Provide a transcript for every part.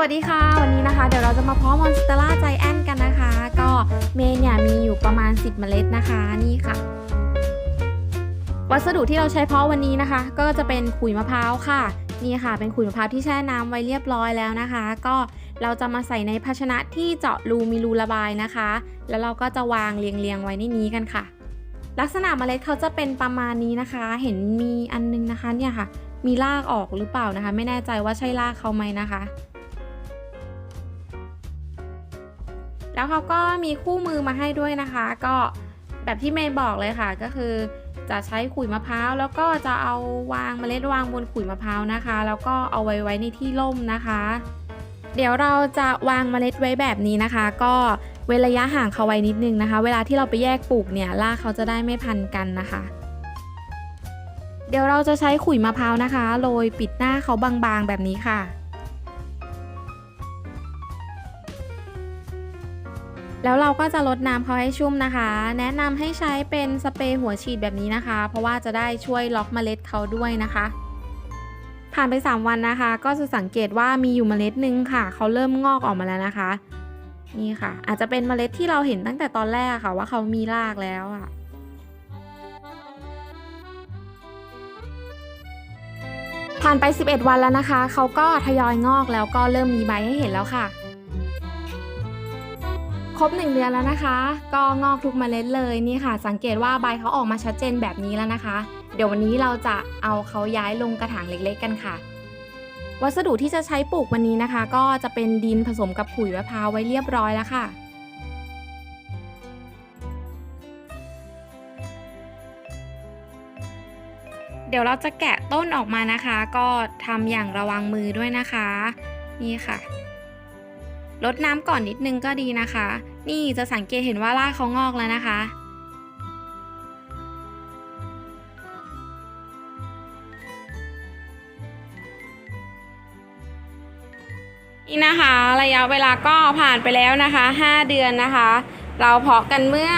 วัสดีค่ะ วันนี้นะคะ เดี๋ยวเราจะมาเพาะมอนสเตล่าใจแอนกันนะคะ ก็เมย์เนี่ยมีอยู่ประมาณ 10 เมล็ดนะคะนี่ค่ะ วัสดุที่เราใช้เพาะวันนี้นะคะ ก็จะเป็นขุยมะพร้าวค่ะ นี่ค่ะ เป็นขุยมะพร้าวที่แช่น้ำไว้เรียบร้อยแล้วนะคะ ก็เราจะมาใส่ในภาชนะที่เจาะรูมีรูระบายนะคะ แล้วเราก็จะวางเรียงๆไว้ในนี้กันค่ะ ลักษณะเมล็ดเขาจะเป็นประมาณนี้นะคะ เห็นมีอันนึงนะคะเนี่ยค่ะ มีรากออกหรือเปล่านะคะ ไม่แน่ใจว่าใช่รากเขาไหมนะคะ แล้วเขาก็มีคู่มือมาให้ด้วยนะคะ ก็แบบที่เมย์บอกเลยค่ะก็คือจะใช้ขุยมะพร้าวแล้วก็จะเอาวางเมล็ดวางบนขุยมะพร้าวนะคะ แล้วก็เอาไว้ไว้ในที่ร่มนะคะ เดี๋ยวเราจะวางเมล็ดไว้แบบนี้นะคะ ก็เว้นระยะห่างเขาไว้นิดนึงนะคะ เวลาที่เราไปแยกปลูกเนี่ยรากเขาจะได้ไม่พันกันนะคะ เดี๋ยวเราจะใช้ขุยมะพร้าวนะคะโรยปิดหน้าเขาบางๆแบบนี้ค่ะ แล้วเราก็จะลดน้ำเขาให้ชุ่มนะคะ แนะนำให้ใช้เป็นสเปรย์หัวฉีดแบบนี้นะคะ เพราะว่าจะได้ช่วยล็อกเมล็ดเขาด้วยนะคะ ผ่านไป 3 วันนะคะ ก็จะสังเกตว่ามีอยู่เมล็ดหนึงค่ะ เขาเริ่มงอกออกมาแล้วนะคะ นี่ค่ะ อาจจะเป็นเมล็ดที่เราเห็นตั้งแต่ตอนแรกค่ะ ว่าเขามีรากแล้วอะผ่านไป 11 วันแล้วนะคะ เขาก็ทยอยงอกแล้วก็เริ่มมีใบให้เห็นแล้วค่ะ ครบ 1 เดือนแล้วนะคะ ก็งอกทุกเมล็ดเลยนี่ค่ะ สังเกตว่าใบเขาออกมาชัดเจนแบบนี้แล้วนะคะ เดี๋ยววันนี้เราจะเอาเขาย้ายลงกระถางเล็กๆกันค่ะ วัสดุที่จะใช้ปลูกวันนี้นะคะ ก็จะเป็นดินผสมกับขุยมะพร้าวไว้เรียบร้อยแล้วค่ะเดี๋ยวเราจะแกะต้นออกมานะคะ ก็ทำอย่างระวังมือด้วยนะคะ นี่ค่ะ ลดน้ำก่อนนิดนึงก็ดีนะคะ นี่จะสังเกตเห็นว่ารากเขางอกแล้วนะคะ นี่นะคะระยะเวลาก็ผ่านไปแล้วนะคะ 5 เดือนนะคะ เราเพาะกันเมื่อ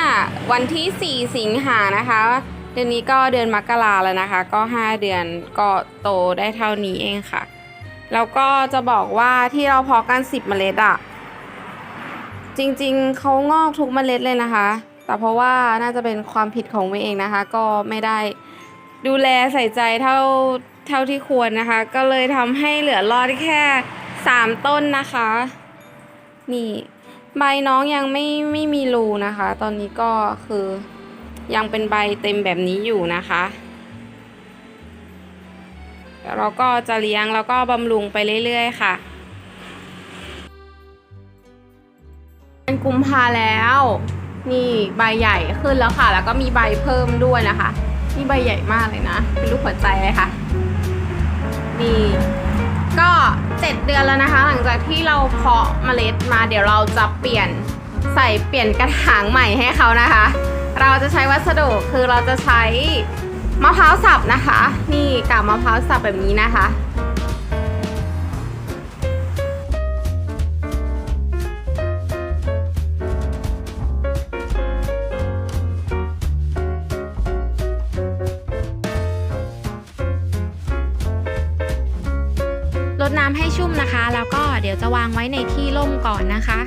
วันที่ 4 สิงหานะคะ เดือนนี้ก็เดือนมกราแล้วนะคะ ก็ 5 เดือนก็โตได้เท่านี้เองค่ะแล้วก็จะบอกว่าที่เราเพาะกัน 10 เมล็ดอะ จริงๆ เขางอกทุกเมล็ดเลยนะคะ แต่เพราะว่าน่าจะเป็นความผิดของเมเองนะคะ ก็ไม่ได้ดูแลใส่ใจเท่าเท่าที่ควรนะคะ ก็เลยทำให้เหลือรอดแค่3ต้นนะคะ นี่ใบน้องยังไม่ไม่มีรูนะคะ ตอนนี้ก็คือยังเป็นใบเต็มแบบนี้อยู่นะคะเราก็จะเลี้ยงแล้วก็บำรุงไปเรื่อยๆค่ะ กุมภาแล้ว นี่ใบใหญ่ขึ้นแล้วค่ะ แล้วก็มีใบเพิ่มด้วยนะคะ นี่ใบใหญ่มากเลยนะ เป็นรูปหัวใจเลยค่ะ นี่ก็เจ็ดเดือนแล้วนะคะ หลังจากที่เราเพาะเมล็ดมาเดี๋ยวเราจะเปลี่ยนใส่เปลี่ยนกระถางใหม่ให้เขานะคะ เราจะใช้วัสดุคือเราจะใช้มะพร้าวสับนะคะ นี่กาบมะพร้าวสับแบบนี้นะคะ ให้ชุ่มนะคะ แล้วก็เดี๋ยวจะวางไว้ในที่ร่มก่อนนะคะ